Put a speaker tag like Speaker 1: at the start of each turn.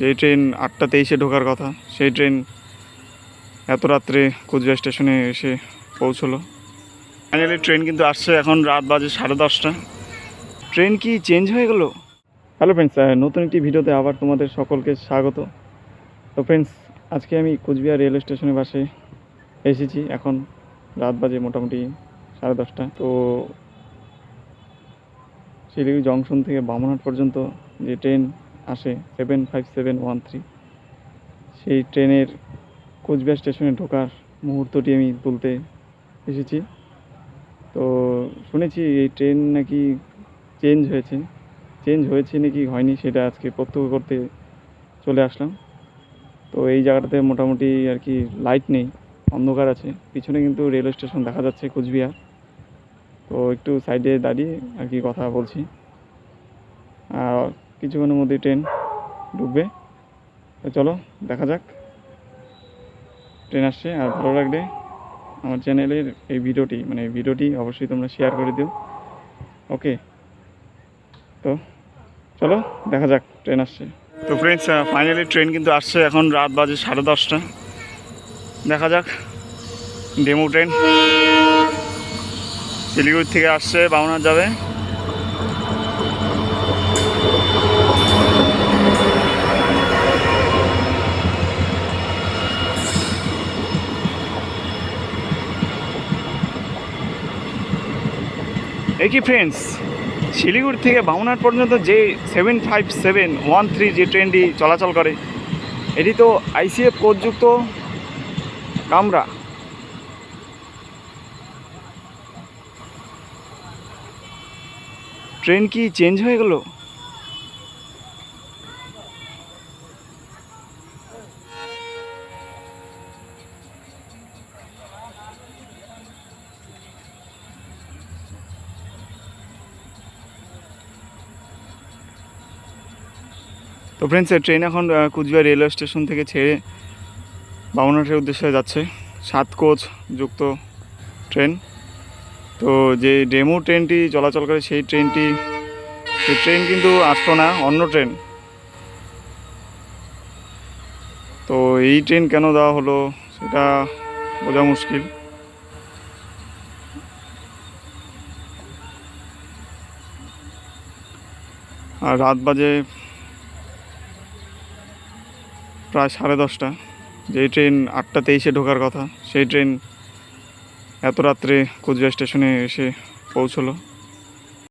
Speaker 1: যেই ট্রেন আটটা তেইশে ঢোকার কথা, সেই ট্রেন এত রাত্রে কুচবিহার স্টেশনে এসে পৌঁছলো। ফাইনালি ট্রেন কিন্তু আসছে এখন রাত বাজে সাড়ে দশটা। ট্রেন কি চেঞ্জ হয়ে গেল? হ্যালো ফ্রেন্ডস নতুন একটি ভিডিওতে আবার তোমাদের সকলকে স্বাগত। তো ফ্রেন্ডস আজকে আমি কুচবিহার রেল স্টেশনের পাশে এসেছি এখন রাত বাজে মোটামুটি সাড়ে দশটা। তো শিলিগুড়ি জংশন থেকে বামনহাট পর্যন্ত যে ট্রেন আসে seven five seven one three সেই ট্রেনের কোচবিহার স্টেশনে ঢোকার মুহূর্তটি আমি তুলতে এসেছি। তো শুনেছি এই ট্রেন নাকি চেঞ্জ হয়েছে। চেঞ্জ হয়েছে নাকি হয়নি সেটা আজকে প্রত্যক্ষ করতে চলে আসলাম। তো এই জায়গাটাতে মোটামুটি আর কি লাইট নেই, অন্ধকার আছে। পিছনে কিন্তু রেলওয়ে স্টেশন দেখা যাচ্ছে কোচবিহার। তো একটু সাইডে দাঁড়িয়ে আর কি কথা বলছি। আর কিছুক্ষণের মধ্যে ট্রেন ঢুকবে। তো চলো, দেখা যাক। ট্রেন আসছে আর ভালো লাগলে আমার চ্যানেলের এই ভিডিওটি মানে ভিডিওটি অবশ্যই তোমরা শেয়ার করে দিও। ওকে তো চলো, দেখা যাক, ট্রেন আসছে। তো ফ্রেন্ডস ফাইনালি ট্রেন কিন্তু আসছে এখন রাত বাজে সাড়ে দশটা। দেখা যাক ডেমো ট্রেন শিলিগুড়ি থেকে আসছে বাউনার যাবে। একই ফ্রেন্ডস শিলিগুড়ি থেকে বাউনার পর্যন্ত যে seven five seven one three যে ট্রেনটি চলাচল করে, এটি তো আইসিএফ কোডযুক্ত কামরা। ট্রেন কি চেঞ্জ হয়ে গেল? তো ফ্রেন্ডস ট্রেন এখন কুচবিহার রেলওয়ে স্টেশন থেকে ছেড়ে বামনহাটের উদ্দেশ্যে যাচ্ছে। সাত কোচ যুক্ত ট্রেন তো যে ডেমো ট্রেনটি চলাচল করে, সেই ট্রেনটি সেই ট্রেন কিন্তু আসতো না, অন্য ট্রেন তো এই ট্রেন কেন দেওয়া হলো, সেটা বোঝা মুশকিল। আর রাত বাজে প্রায় সাড়ে দশটা। যেই ট্রেন আটটা তেইশে ঢোকার কথা, সেই ট্রেন এত রাত্রে কুচবিহার স্টেশনে এসে পৌঁছলো।